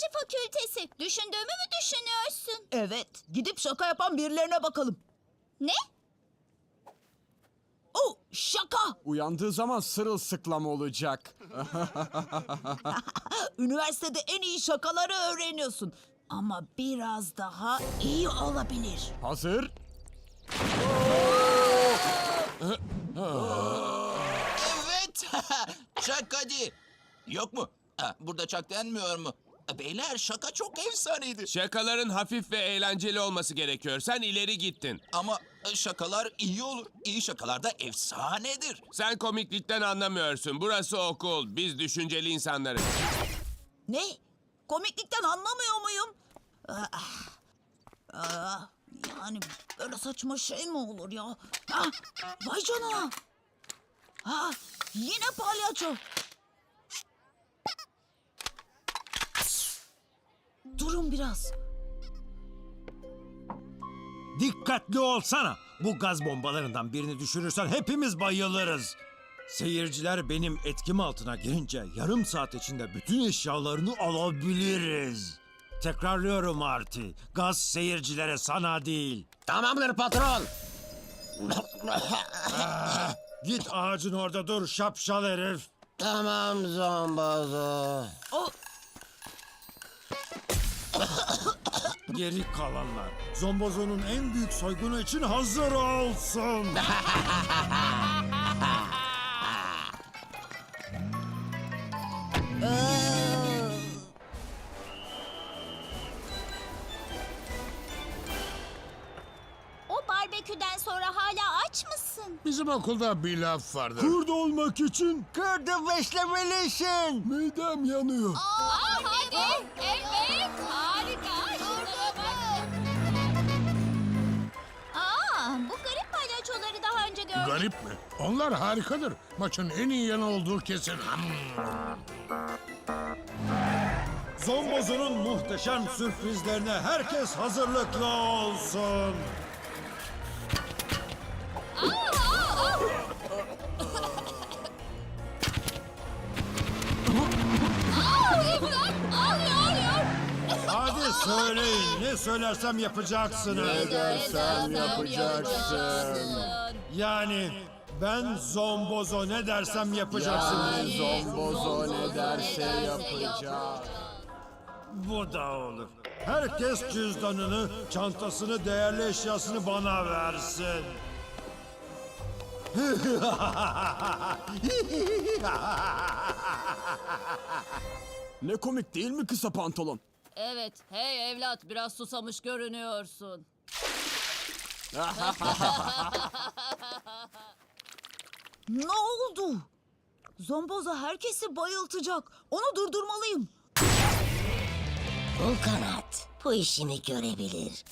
Psikoloji fakültesi. Düşündüğümü mü düşünüyorsun? Evet, gidip şaka yapan birilerine bakalım. Ne? Oh, şaka! Uyandığı zaman sırılsıklam olacak. Üniversitede en iyi şakaları öğreniyorsun. Ama biraz daha iyi olabilir. Hazır. Evet. Çak hadi. Yok mu? Ha, burada çak denmiyor mu? Beyler şaka çok efsaneydi. Şakaların hafif ve eğlenceli olması gerekiyor. Sen ileri gittin. Ama şakalar iyi olur. İyi şakalar da efsanedir. Sen komiklikten anlamıyorsun. Burası okul. Biz düşünceli insanlarız. Ne? Komiklikten anlamıyor muyum? Ah, ah, yani böyle saçma şey mi olur ya? Ah, vay canına! Yine palyaço. Durun biraz. Dikkatli olsana. Bu gaz bombalarından birini düşürürsen hepimiz bayılırız. Seyirciler benim etkim altına girince yarım saat içinde bütün eşyalarını alabiliriz. Tekrarlıyorum Arti. Gaz seyircilere sana değil. Tamamdır patron. Git ağacın orada dur şapşal herif. Tamam zombozo. Geri kalanlar. Zombozon'un en büyük soygunu için hazır olsun. O barbeküden sonra hala aç mısın? Bizim okulda bir laf vardır. Kurd olmak için Kırdı beslemelisin. midem yanıyor. Aa, hadi. Evet, Garip mi? Onlar harikadır. Maçın en iyi yanı olduğu kesin. Hmm. Zombozon'un muhteşem sürprizlerine herkes hazırlıklı olsun. Hadi söyleyin ne söylersem yapacaksınız. Dersem yapacaksın. Yani ben Zombozo ne dersem yapacaksınız. Zombozo ne derse yapacak. Bu da olur. Herkes cüzdanını, çantasını, değerli eşyasını bana versin. Ne komik değil mi kısa pantolon? Evet. Hey evlat biraz susamış görünüyorsun. Ne oldu? Zomboza herkesi bayıltacak. Onu durdurmalıyım. Bu kanat bu işimi görebilir.